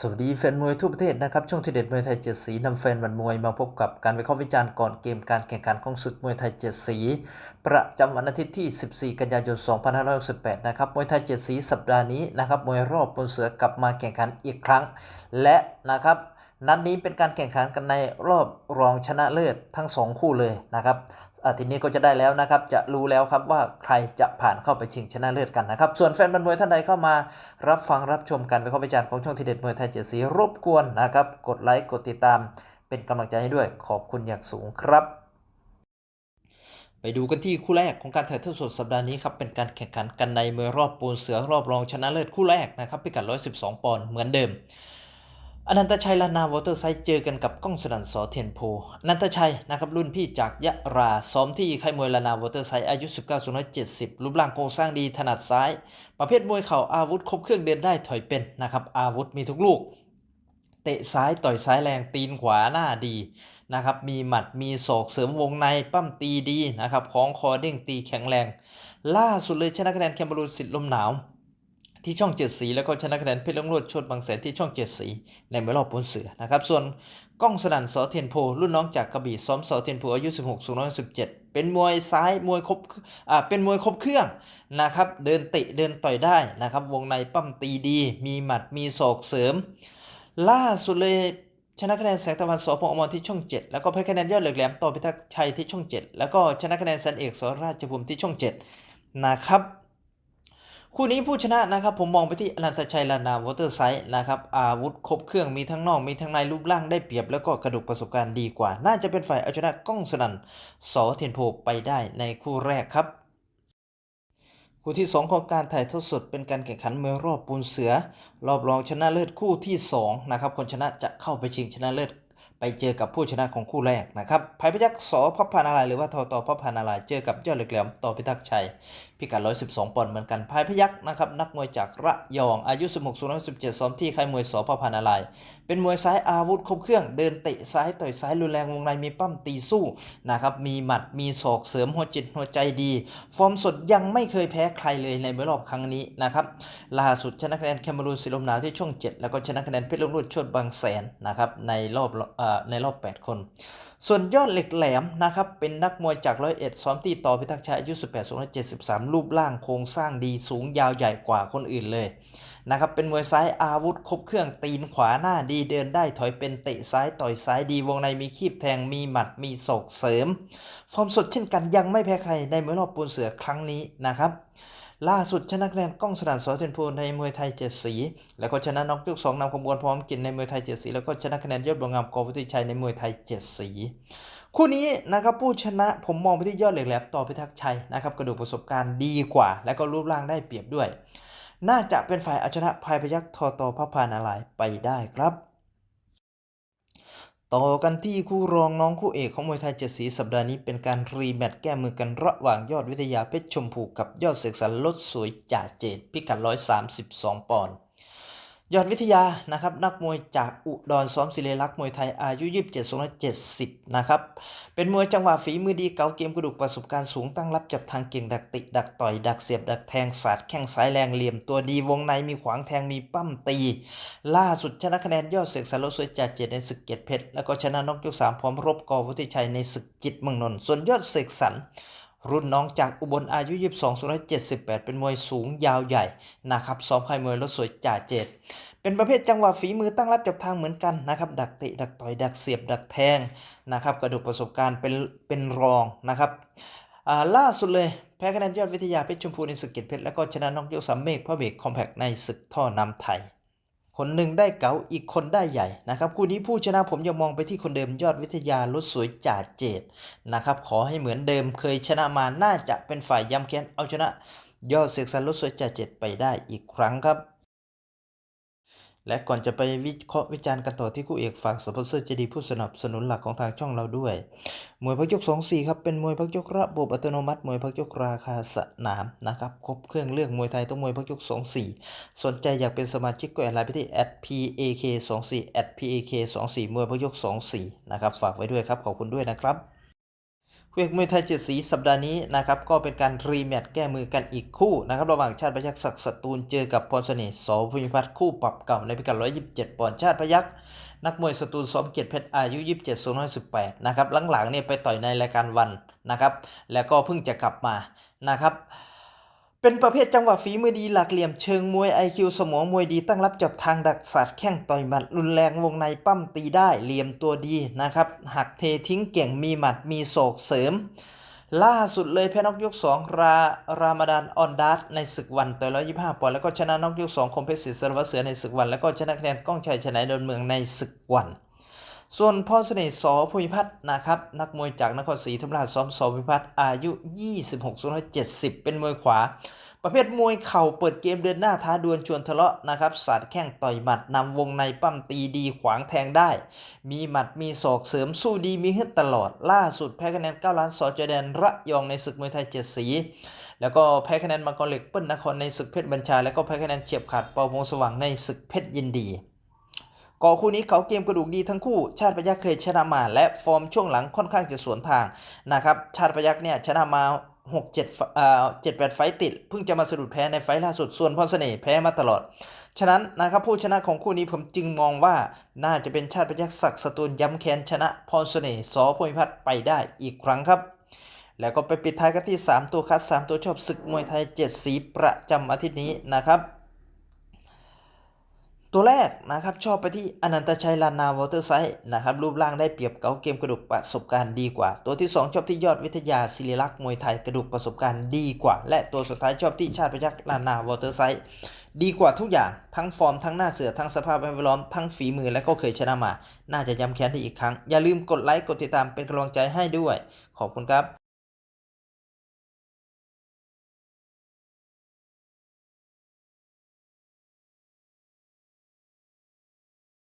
สวัสดีแฟนมวยทั่วประเทศนะครับ ช่องที่เด็ดมวยไทยเจ็ดสีนำแฟนบันมวยมาพบกับการวิเคราะห์วิจารณ์ก่อนเกมการแข่งขันของศึกมวยไทยเจ็ดสี ประจำวันอาทิตย์ที่ 14 กันยายน 2568 นะครับมวยไทยเจ็ดสีสัปดาห์นี้นะครับมวยรอบบนเสือกลับมาแข่งขันอีกครั้ง และนะครับ นัดนี้เป็นการแข่งขันกันในรอบรองชนะเลิศทั้งสองคู่เลยนะครับทีนี้ก็จะได้แล้วนะครับ จะรู้แล้วครับว่าใครจะผ่านเข้าไปชิงชนะเลิศกันนะครับ ส่วนแฟนบันมวยท่านใดเข้ามา รับฟังรับชมการวิเคราะห์วิจารณ์ของช่องทีเด็ดมวยไทยเจ็ดสีรบกวนนะครับ กดไลค์กดติดตาม เป็นกำลังใจให้ด้วยขอบคุณอย่างสูงครับ ไปดูกันที่คู่แรกของการถ่ายทอดสดสัปดาห์นี้ครับเป็นการแข่งขันกันในมวยรอบปูนเสือรอบรองชนะเลิศคู่แรกนะครับพิกัด 112 ปอนด์เหมือนเดิม อนันตชัยลานาวอเตอร์ไซด์เจอกันกับก้องสนันสอเทียนโพอนันตชัยนะครับรุ่นพี่จากยะราซ้อมที่ค่ายมวยลานาวอเตอร์ไซด์อายุ 19 170 รูปร่างโครงสร้างดีถนัดซ้าย ประเภทมวยเข่าอาวุธครบเครื่องเดินได้ถอยเป็นนะครับอาวุธมีทุกลูก เตะซ้ายต่อยซ้ายแรงตีนขวาหน้าดีนะครับมีหมัดมีศอกเสริมวงในปั้มตีดีนะครับของคอเด้งตีแข็งแรง ล่าสุดเลยชนะคะแนนแคมบรูนสิทธิ์ลมหนาว ที่ช่องเจ็ดสี แล้วก็ชนะคะแนนเพชรลงโรดชดบางแสนที่ช่องเจ็ดสี ในมื่รอบปนเสือนะครับส่วนก้องสนั่นสอเทียนโพรุ่นน้องจากกระบี่ซ้อมสอเทียนโพอายุ 16สูง117 เป็นมวยซ้ายมวยครบอ่าเป็นมวยครบเครื่องนะครับเดินเตะเดินต่อยได้นะครับวงในปั้มตีดี มีหมัดมีศอกเสริม ล่าสุดเลยชนะคะแนนแสงตะวันสอพงอมรที่ช่อง 7 แล้วก็แพ้คะแนนยอดเหล็กแหลมต่อพิทักษ์ชัยที่ช่อง 7 แล้วก็ชนะคะแนนแสนเอกสราชภูมิที่ช่อง 7 นะครับ คู่นี้ผู้ชนะนะครับผมมองไปที่อนันตชัยลานาวอเตอร์ไซด์นะครับอาวุธครบเครื่องมีทั้งนอกมีทั้งในรูปร่างได้เปรียบ แล้วก็กระดูกประสบการณ์ดีกว่า น่าจะเป็นฝ่ายเอาชนะก้องสนันสอเทียนโพไปได้ในคู่แรกครับ คู่ที่ 2 ของการถ่ายทอดสดเป็นการแข่งขันมวยรอบปูนเสือ รอบรองชนะเลิศคู่ที่2นะครับคนชนะจะเข้าไปชิงชนะเลิศ ไปเจอกับผู้ชนะของคู่แรกนะครับภัยพยักษ์สอพับพานารายหรือว่าทอตอพับพานารายเจอกับยอดเหล็กแหลมต่อพิทักษ์ชัย พิกัด 112 ปอนด์เหมือนกันภายพยักษ์นะครับนักมวยจากระยองอายุ 16 117ซ้อมที่ค่ายมวยสพพานาราย เป็นมวยซ้ายอาวุธครบเครื่องเดินเตะซ้ายต่อยซ้ายรุนแรงวงในมีปั้มตีสู้นะครับมีหมัดมีศอกเสริมหัวจิตหัวใจดี ฟอร์มสดยังไม่เคยแพ้ใครเลยในรอบครั้งนี้นะครับล่าสุดชนะคะแนนแคมรูนสิลมหนาวที่ช่อง 7 แล้วก็ชนะคะแนนเพชรลุงรุ่ชดบางแสนนะครับในรอบเในรอบ 8 คน ส่วนยอดเหล็กแหลมนะครับเป็นนักมวยจากร้อยเอ็ดซ้อมตีต่อพิทักษ์ชัยอายุ 18 273 รูปร่างโครงสร้างดีสูงยาวใหญ่กว่าคนอื่นเลยนะครับเป็นมวยซ้ายอาวุธครบเครื่องตีนขวาหน้าดีเดินได้ถอยเป็นเตะซ้ายต่อยซ้ายดีวงในมีคีบแทงมีหมัดมีศอกเสริม ฟอร์มสดเช่นกันยังไม่แพ้ใครในมวยรอบปูนเสือครั้งนี้นะครับ ล่าสุดชนะคะแนนก้องสนานสอเทยนโพในมวยไทยเจ็ดสี แล้วก็ชนะน็อกยกสองนำขบวนพร้อมกินในมวยไทยเจ็ดสี แล้วก็ชนะคะแนนยอดบวงงามกอวุฒิชัยในมวยไทยเจ็ดสีคู่นี้นะครับผู้ชนะผมมองไปที่ยอดเหล็กแหลมต่อพิทักษ์ชัยนะครับกระดูกประสบการณ์ดีกว่า และก็รูปร่างได้เปรียบด้วย น่าจะเป็นฝ่ายเอาชนะภายพยักษ์ทอตอพระพานารายไปได้ครับ ต่อกันที่คู่รองน้องคู่เอกของมวยไทยเจ็ดสีสัปดาห์นี้เป็นการรีแมตช์แก้มือกันระหว่างยอดวิทยาเพชรชมพูกับยอดเสกสรรลดสวยจ่าเจดพิกัด132 ปอนด์ ยอดวิทยานะครับนักมวยจากอุดรซ้อมศิริลักษ์มวยไทยอายุ 27 270 นะครับ เป็นมวยจังหวะฝีมือดีเก๋าเกมกระดูกประสบการณ์สูงตั้งรับจับทางเก่งดักติดักต่อย ดักเสียบ ดักแทงสาดแข้งซ้ายแรงเหลี่ยมตัวดีวงในมีขวางแทงมีปั้มตี ล่าสุดชนะคะแนนยอดเสกสรรลดสวยจ่าเจดในศึกเกียรติเพชรแล้วก็ชนะนกยกสามพร้อมรบกอวุฒิชัยในศึกจิตเมืองนนท์ส่วนยอดเสกสรร รุ่นน้องจากอุบลอายุ 22 178 เป็นมวยสูงยาวใหญ่นะครับซ้อมค่ายมวยรถสวยจ่าเจ็ดเป็นประเภทจังหวะฝีมือตั้งรับจับทางเหมือนกันนะครับ ดักเตะดักต่อยดักเสียบดักแทงนะครับ กระดูกประสบการณ์เป็นเป็นรองนะครับอ่าล่าสุดเลยแพ้คะแนนยอดวิทยาเพชรชมพูในศึกเกียรติเพชรแล้วก็ชนะนอกยกสามเมฆพระเบกคอมแพกในศึกท่อน้ำไทย คนหนึ่งได้เก๋าอีกคนได้ใหญ่นะครับคู่นี้ผู้ชนะผมยังมองไปที่คนเดิมยอดวิทยาลุดสวยจ่าเจดนะครับขอให้เหมือนเดิมเคยชนะมาน่าจะเป็นฝ่ายย้ำแค้นเอาชนะ ยอดเสกสรรลุดสวยจ่าเจดไปได้อีกครั้งครับ และก่อนจะไปวิเคราะห์วิจารณ์กันต่อที่คู่เอกฝากสปอนเซอร์ใจะดีผู้สนับสนุนหลักของทางช่องเราด้วย มวยพักยก 2 4 ครับ เป็นมวยพักยกระบบอัตโนมัติ มวยพักยกราคาสนามนะครับ ครบเครื่องเรื่องมวยไทยต้องมวยพักยก 2 4 สนใจอยากเป็นสมาชิกก็แอดไลน์ไปที่ @pak 2 4 @pak 2 4มวยพักยก 2 4นะครับ ฝากไว้ด้วยครับ ขอบคุณด้วยนะครับ เวกมวยไทยเจ็ดสีสัปดาห์นี้นะครับก็เป็นการรีแมตช์แก้มือกันอีกคู่นะครับระหว่างชาติพยัคฆ์ศักดิ์สตูลเจอกับพรเสน่ห์สภูมิพัฒน์คู่ปรับเก่าในพิกัด 127 ปอนด์ชาติพยัคฆ์นักมวยสตูลสมเกียรติเพชรอายุ 27 0 1 8นะครับหลังๆเนี่ยไปต่อยในรายการวันนะครับแล้วก็เพิ่งจะกลับมานะครับ เป็นประเภทจังหวะฝีมือดีหลักเหลี่ยมเชิงมวย IQ สมองมวยดีตั้งรับจับทางดักศาสตร์แข้งต่อยหมัดรุนแรงวงในปั้มตีได้เหลี่ยมตัวดีนะครับหักเททิ้งเก่งมีหมัดมีศอกเสริม ล่าสุดเลยแพ้นกยก 2 รารามาดานออนดัสในศึกวันต่อย125ปอนด์แล้วก็ชนะนกยก 2 คมเพชรศรีสรวัเสือในศึกวัน แล้วก็ชนะคะแนนก้องชัยชนะดอนเมืองในศึกวัน ส่วนพรเสน่ห์สภูมิพัฒน์นะครับนักมวยจากนครศรีธรรมราชซ้อมสภูมิพัฒน์อายุ 26 70 เป็นมวยขวา ประเภทมวยเข่าเปิดเกมเดินหน้าท้าดวลชวนทะเลาะนะครับสาดแข้งต่อยหมัดนำวงในปั้มตีดีขวางแทงได้ มีหมัดมีศอกเสริมสู้ดีมีฮึดตลอด ล่าสุดแพ้คะแนน 9 ล้านสอจอแดนระยองในศึกมวยไทยเจ็ดสีแล้วก็แพ้คะแนนมังกรเหล็กเปิ้ลนครในศึกเพชรบัญชา แล้วก็แพ้คะแนนเฉียบขาดปาพงสว่างในศึกเพชรยินดี ก่อคู่นี้เขาเกมกระดูกดีทั้งคู่ชาติพยัคฆ์เคยชนะมาและฟอร์มช่วงหลังค่อนข้างจะสวนทางนะครับชาติพยัคฆ์เนี่ยชนะมา6 7เจ็ดเอ่อ7 8ไฟต์ติด เพิ่งจะมาสะดุดแพ้ในไฟต์ล่าสุด ส่วนพรเสน่ห์แพ้มาตลอด ฉะนั้นนะครับผู้ชนะของคู่นี้ผมจึงมองว่าน่าจะเป็นชาติพยัคฆ์ศักดิ์สตูลย้ำแค้นชนะพรเสน่ห์สภูมิพัฒน์ไปได้อีกครั้งครับ แล้วก็ไปปิดท้ายกันที่ 3 ตัวคัด 3 ตัวชอบศึกมวยไทย 7 สีประจำอาทิตย์นี้นะครับ ตัวแรกนะครับชอบไปที่อนันตชัยลานาวอเตอร์ไซด์นะครับรูปร่างได้เปรียบเก๋าเกมกระดูกประสบการณ์ดีกว่า ตัวที่ 2 ชอบที่ยอดวิทยาศิริลักษ์มวยไทยกระดูกประสบการณ์ดีกว่า และตัวสุดท้ายชอบที่ชาติพยัคฆ์ลานาวอเตอร์ไซด์ดีกว่าทุกอย่างทั้งฟอร์มทั้งหน้าเสือทั้งสภาพแวดล้อมทั้งฝีมือและก็เคยชนะมา น่าจะย้ำแค้นได้อีกครั้ง อย่าลืมกดไลค์กดติดตามเป็นกำลังใจให้ด้วย ขอบคุณครับ